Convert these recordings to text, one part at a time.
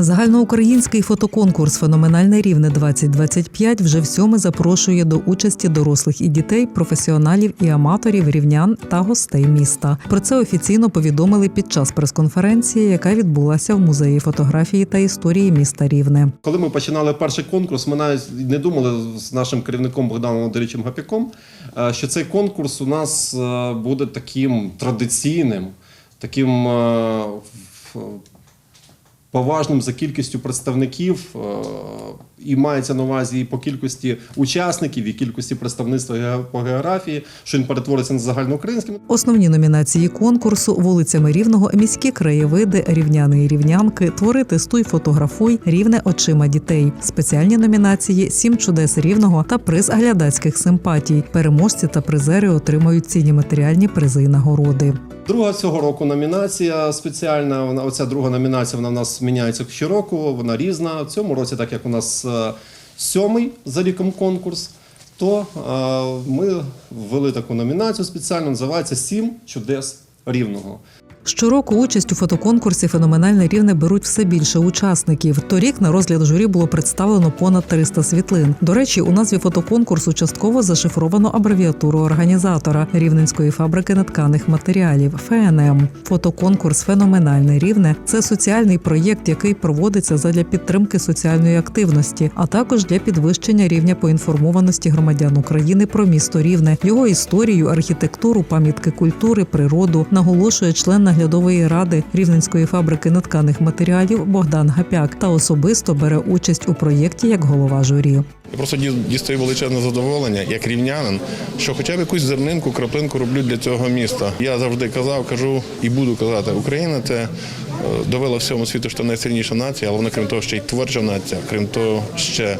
Загальноукраїнський фотоконкурс Феноменальне рівне 2025 вже всьоме запрошує до участі дорослих і дітей, професіоналів і аматорів, рівнян та гостей міста. Про це офіційно повідомили під час прес-конференції, яка відбулася в музеї фотографії та історії міста Рівне. Коли ми починали перший конкурс, ми навіть не думали з нашим керівником Богданом Андрійовичем Гапяком, е, що цей конкурс у нас е, буде таким традиційним, таким е, поважним за кількістю представників, е, і мається на увазі і по кількості учасників, і кількості представництва по географії, що він перетвориться на загальноукраїнським. Основні номінації конкурсу вулицями рівного міські краєвиди, рівняни і рівнянки, твори тестуй, фотографуй, рівне очима дітей. Спеціальні номінації Сім чудес рівного та приз глядацьких симпатій. Переможці та призери отримають цінні матеріальні призи і нагороди. Друга цього року номінація спеціальна. Вона оця друга номінація вона в нас міняється щороку. Вона різна. В цьому році, так як у нас сьомий за ріком конкурс, то е, ми ввели таку номінацію спеціальну. Називається Сім чудес рівного. Щороку участь у фотоконкурсі Феноменальне рівне беруть все більше учасників. Торік на розгляд журі було представлено понад 300 світлин. До речі, у назві фотоконкурсу частково зашифровано абревіатуру організатора Рівненської фабрики нетканих матеріалів ФНМ. Фотоконкурс Феноменальне рівне це соціальний проєкт, який проводиться задля підтримки соціальної активності, а також для підвищення рівня поінформованості громадян України про місто Рівне, його історію, архітектуру, пам'ятки культури, природу, наголошує член наглядової ради Рівненської фабрики нетканих матеріалів Богдан Гапяк та особисто бере участь у проєкті як голова журі. Я просто ді- дістаю величезне задоволення як рівнянин, що хоча б якусь зернинку, краплинку роблю для цього міста. Я завжди казав, кажу і буду казати, Україна це е, довела всьому світу, що найсильніша нація, але вона, крім того, ще й творча нація, крім того, ще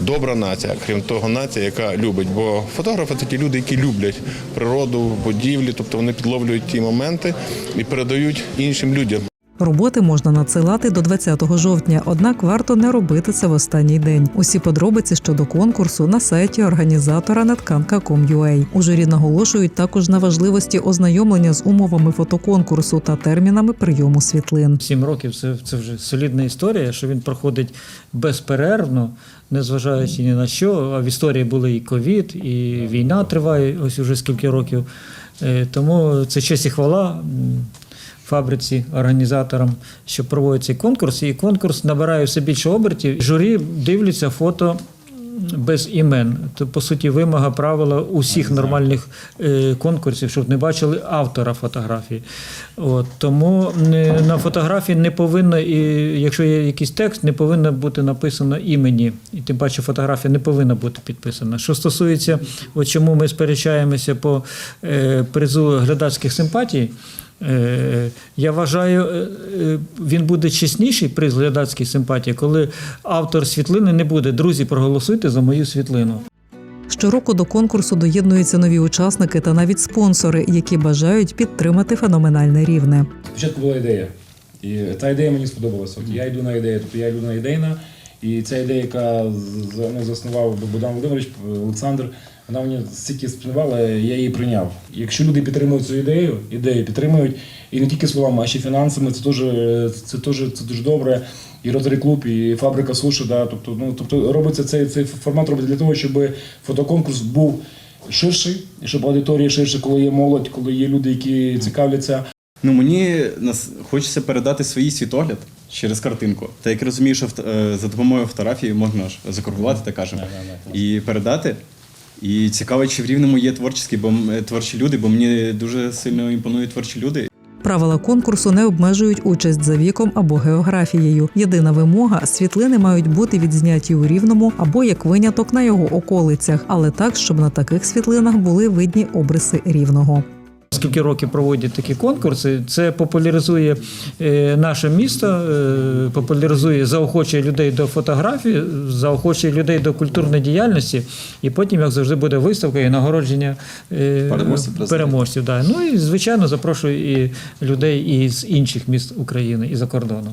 добра нація, крім того, нація, яка любить. Бо фотографи це ті люди, які люблять природу, будівлі, тобто вони підловлюють ті моменти і передають іншим людям. Роботи можна надсилати до 20 жовтня, однак варто не робити це в останній день. Усі подробиці щодо конкурсу на сайті організатора netkanka.com.ua. У журі наголошують також на важливості ознайомлення з умовами фотоконкурсу та термінами прийому світлин. Сім років це, це вже солідна історія, що він проходить безперервно, незважаючи ні на що. А в історії були і ковід, і війна триває ось уже скільки років. Е, Тому це честь і хвала фабриці, організаторам, що проводять цей конкурс. І конкурс набирає все більше обертів. Журі дивляться фото. Без імен, то по суті вимога правила усіх нормальних е, конкурсів, щоб не бачили автора фотографії. От тому на фотографії не повинно, і якщо є якийсь текст, не повинно бути написано імені, і тим паче фотографія не повинна бути підписана. Що стосується, от чому ми сперечаємося по е, призу глядацьких симпатій. Е, Я вважаю, е, е, він буде чесніший приз глядацькій симпатії, коли автор світлини не буде. Друзі, проголосуйте за мою світлину. Щороку до конкурсу доєднуються нові учасники та навіть спонсори, які бажають підтримати феноменальне рівне. Спочатку була ідея. І та ідея мені сподобалася. От я йду на ідею, тобто я людина ідейна. І ця ідея, яка ну, заснував Богдан Володимирович, Олександр, вона мені стільки спрямувала, я її прийняв. Якщо люди підтримують цю ідею, ідею підтримують, і не тільки словами, а ще фінансами, це теж це теж це дуже добре. І Ротary клуб, і фабрика суші, да, тобто, ну, тобто робиться цей, цей формат робиться для того, щоб фотоконкурс був ширший, щоб аудиторія ширше, коли є молодь, коли є люди, які цікавляться. Ну мені нас хочеться передати свій світогляд через картинку. Та як розумію, що е, за допомогою фотографії можна ж закоргувати, так кажемо, і передати. І цікаво, чи в рівному є творчі, бо е, творчі люди, бо мені дуже сильно імпонують творчі люди. Правила конкурсу не обмежують участь за віком або географією. Єдина вимога світлини мають бути відзняті у рівному або як виняток на його околицях, але так, щоб на таких світлинах були видні обриси рівного. Скільки років проводять такі конкурси, це популяризує е, наше місто, е, популяризує, заохочує людей до фотографії, заохочує людей до культурної діяльності, і потім, як завжди, буде виставка і нагородження е, Переможців, переможців. Да. Ну і звичайно запрошую і людей із інших міст України і за кордону.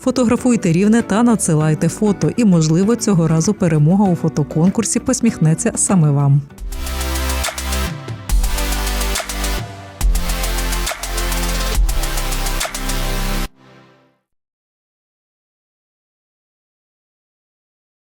Фотографуйте рівне та надсилайте фото, і можливо цього разу перемога у фотоконкурсі посміхнеться саме вам.